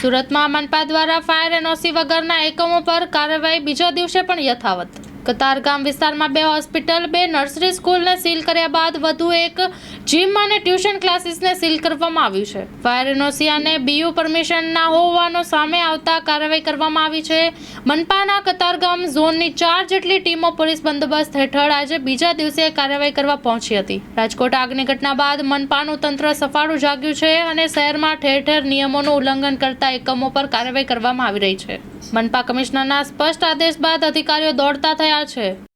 સુરતમાં મનપા દ્વારા fire NOC વગરના એકમો પર કાર્યવાહી બીજા દિવસે પણ યથાવત. કતારગામ વિસ્તારમાં બે હોસ્પિટલ, બે નર્સરી સ્કૂલને સીલ કર્યા બાદ વધુ એક જીમ અને ટ્યુશન ક્લાસીસને સીલ કરવામાં આવ્યું છે. ફાયર એનઓસી અને બીયુ પરમિશન ના હોવાનો સામે આવતા કાર્યવાહી કરવામાં આવી છે. મનપાના કતારગામ ઝોનની ચાર જેટલી ટીમો પોલીસ બંદોબસ્ત હેઠળ આજે બીજા દિવસે કાર્યવાહી કરવા પહોંચી હતી. રાજકોટ આગની ઘટના બાદ મનપાનું તંત્ર સફાળું જાગ્યું છે અને શહેરમાં ઠેર ઠેર નિયમોનું ઉલ્લંઘન કરતા એકમો પર કાર્યવાહી કરવામાં આવી રહી છે. મનપા કમિશનરના સ્પષ્ટ આદેશ બાદ અધિકારીઓ દોડતા થયા છે.